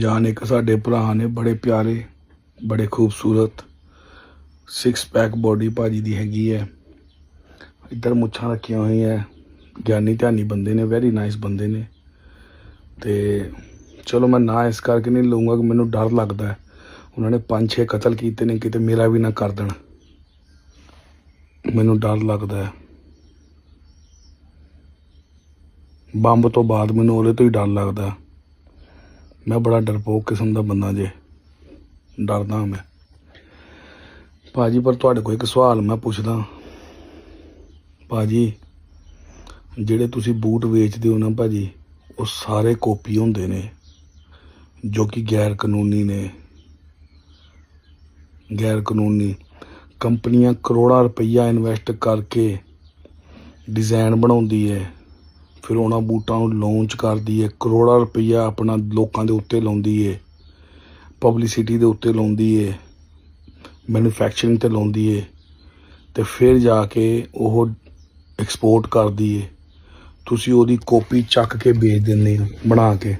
ਜਾਨ ਇੱਕ ਸਾਡੇ ਭਰਾ ਨੇ, ਬੜੇ ਪਿਆਰੇ, ਬੜੇ ਖੂਬਸੂਰਤ ਸਿਕਸ ਪੈਕ ਬੋਡੀ ਭਾਜੀ ਦੀ ਹੈਗੀ ਹੈ। ਇੱਧਰ ਮੁੱਛਾਂ ਰੱਖੀਆਂ ਹੋਈਆਂ ਗਿਆਨੀ ਧਿਆਨੀ ਬੰਦੇ ਨੇ ਵੈਰੀ ਨਾਈਸ ਬੰਦੇ ਨੇ। ਤੇ ਚਲੋ ਮੈਂ ਨਾ ਇਸ ਕਰਕੇ ਨਹੀਂ ਲਊਂਗਾ ਕਿ ਮੈਨੂੰ ਡਰ ਲੱਗਦਾ ਹੈ। ਉਹਨਾਂ ਨੇ ਪੰਜ ਛੇ ਕਤਲ ਕੀਤੇ ਨੇ, ਕਿਤੇ ਮੇਰਾ ਵੀ ਨਾ ਕਰ ਦੇਣ। ਮੈਨੂੰ ਡਰ ਲੱਗਦਾ ਹੈ। ਬੰਬ ਤੋਂ ਬਾਅਦ ਮੈਨੂੰ ਉਹਦੇ ਤੋਂ ਹੀ ਡਰ ਲੱਗਦਾ ਮੈਂ ਬੜਾ ਡਰਪੋਕ ਕਿਸਮ ਦਾ ਬੰਦਾ ਜੇ। ਡਰਦਾ ਮੈਂ। ਭਾਜੀ, ਪਰ ਤੁਹਾਡੇ ਕੋਲ ਇੱਕ ਸਵਾਲ ਮੈਂ ਪੁੱਛਦਾ। ਭਾਜੀ, ਜਿਹੜੇ ਤੁਸੀਂ ਬੂਟ ਵੇਚਦੇ ਹੋ ਨਾ ਭਾਜੀ, ਉਹ ਸਾਰੇ ਕਾਪੀ ਹੁੰਦੇ ਨੇ, ਜੋ ਕਿ ਗੈਰ ਕਾਨੂੰਨੀ ਨੇ। ਗੈਰ ਕਾਨੂੰਨੀ ਕੰਪਨੀਆਂ ਕਰੋੜਾਂ ਰੁਪਈਆ ਇਨਵੈਸਟ ਕਰਕੇ ਡਿਜ਼ਾਈਨ ਬਣਾਉਂਦੀ ਹੈ। ਫਿਰ ਉਹਨਾਂ ਬੂਟਾਂ ਨੂੰ ਲਾਂਚ ਕਰਦੀ ਹੈ ਕਰੋੜਾਂ ਰੁਪਈਆ ਆਪਣਾ ਲੋਕਾਂ ਦੇ ਉੱਤੇ ਲਾਉਂਦੀ ਹੈ ਪਬਲਿਸਿਟੀ ਦੇ ਉੱਤੇ ਲਾਉਂਦੀ ਹੈ ਮੈਨੂਫੈਕਚਰਿੰਗ ਤੇ ਲਾਉਂਦੀ ਹੈ ਤੇ ਫਿਰ ਜਾ ਕੇ ਉਹ ਐਕਸਪੋਰਟ ਕਰਦੀ ਹੈ ਤੁਸੀਂ ਉਹਦੀ ਕਾਪੀ ਚੱਕ ਕੇ ਵੇਚ ਦਿੰਦੇ ਹੋ, ਬਣਾ ਕੇ।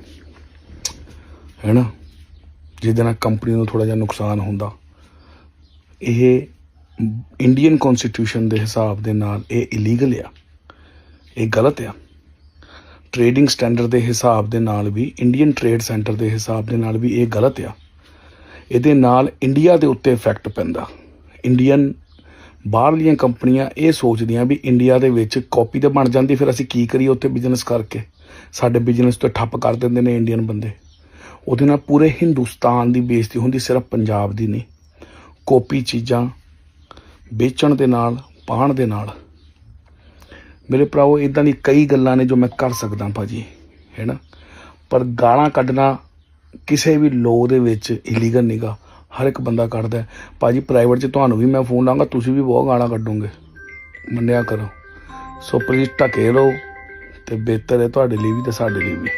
ਹੈਨਾ ਜਿਹਦੇ ਨਾਲ ਕੰਪਨੀ ਨੂੰ ਥੋੜਾ ਜਿਹਾ ਨੁਕਸਾਨ ਹੁੰਦਾ। ਇਹ ਇੰਡੀਅਨ ਕਨਸਟੀਟਿਊਸ਼ਨ ਦੇ ਹਿਸਾਬ ਦੇ ਨਾਲ ਇਹ ਇਲੀਗਲ ਆ। ਇਹ ਗਲਤ ਆ। ਟ੍ਰੇਡਿੰਗ ਸਟੈਂਡਰਡ ਦੇ ਹਿਸਾਬ ਦੇ ਨਾਲ ਵੀ ਇੰਡੀਅਨ ਟ੍ਰੇਡ ਸੈਂਟਰ ਦੇ ਹਿਸਾਬ ਦੇ ਨਾਲ ਵੀ ਇਹ ਗਲਤ ਆ। ਇਹਦੇ ਨਾਲ ਇੰਡੀਆ ਦੇ ਉੱਤੇ ਇਫੈਕਟ ਪੈਂਦਾ। ਇੰਡੀਅਨ ਬਾਹਰਲੀਆਂ ਕੰਪਨੀਆਂ ਇਹ ਸੋਚਦੀਆਂ ਵੀ ਇੰਡੀਆ ਦੇ ਵਿੱਚ ਕਾਪੀ ਤੇ ਬਣ ਜਾਂਦੀ, ਫਿਰ ਅਸੀਂ ਕੀ ਕਰੀਏ ਉੱਥੇ ਬਿਜ਼ਨਸ ਕਰਕੇ? ਸਾਡੇ ਬਿਜ਼ਨਸ ਤੋਂ ਠੱਪ ਕਰ ਦਿੰਦੇ ਨੇ ਇੰਡੀਅਨ ਬੰਦੇ। ਉਹਦੇ ਨਾਲ ਪੂਰੇ ਹਿੰਦੁਸਤਾਨ ਦੀ ਬੇਇੱਜ਼ਤੀ ਹੁੰਦੀ, ਸਿਰਫ ਪੰਜਾਬ ਦੀ ਨਹੀਂ। ਕਾਪੀ ਚੀਜ਼ਾਂ ਵੇਚਣ ਦੇ ਨਾਲ ਪਾਣ ਦੇ ਨਾਲ। ਮੇਰੇ ਭਰਾਓ ਇਦਾਂ ਦੀ ਕਈ ਗੱਲਾਂ ਨੇ ਜੋ ਮੈਂ ਕਰ ਸਕਦਾ ਭਾਜੀ ਹੈਨਾ ਪਰ ਗਾਲਾਂ ਕੱਢਣਾ ਕਿਸੇ ਵੀ ਲੋ ਦੇ ਵਿੱਚ ਇਲੀਗਲ ਨਹੀਂਗਾ ਹਰ ਇੱਕ ਬੰਦਾ ਕੱਢਦਾ ਹੈ। ਭਾਜੀ ਪ੍ਰਾਈਵੇਟ 'ਚ ਤੁਹਾਨੂੰ ਵੀ ਮੈਂ ਫੋਨ ਲਾਂਗਾ, ਤੁਸੀਂ ਵੀ ਬਹੁਤ ਗਾਲਾਂ ਕੱਢੋਗੇ। ਮੰਨਿਆ ਕਰੋ। ਸੋ ਪਲੀਜ਼ ਢਕੇ ਰਹੋ ਤੇ ਬਿਹਤਰ ਹੈ ਤੁਹਾਡੇ ਲਈ ਵੀ ਤੇ ਸਾਡੇ ਲਈ ਵੀ।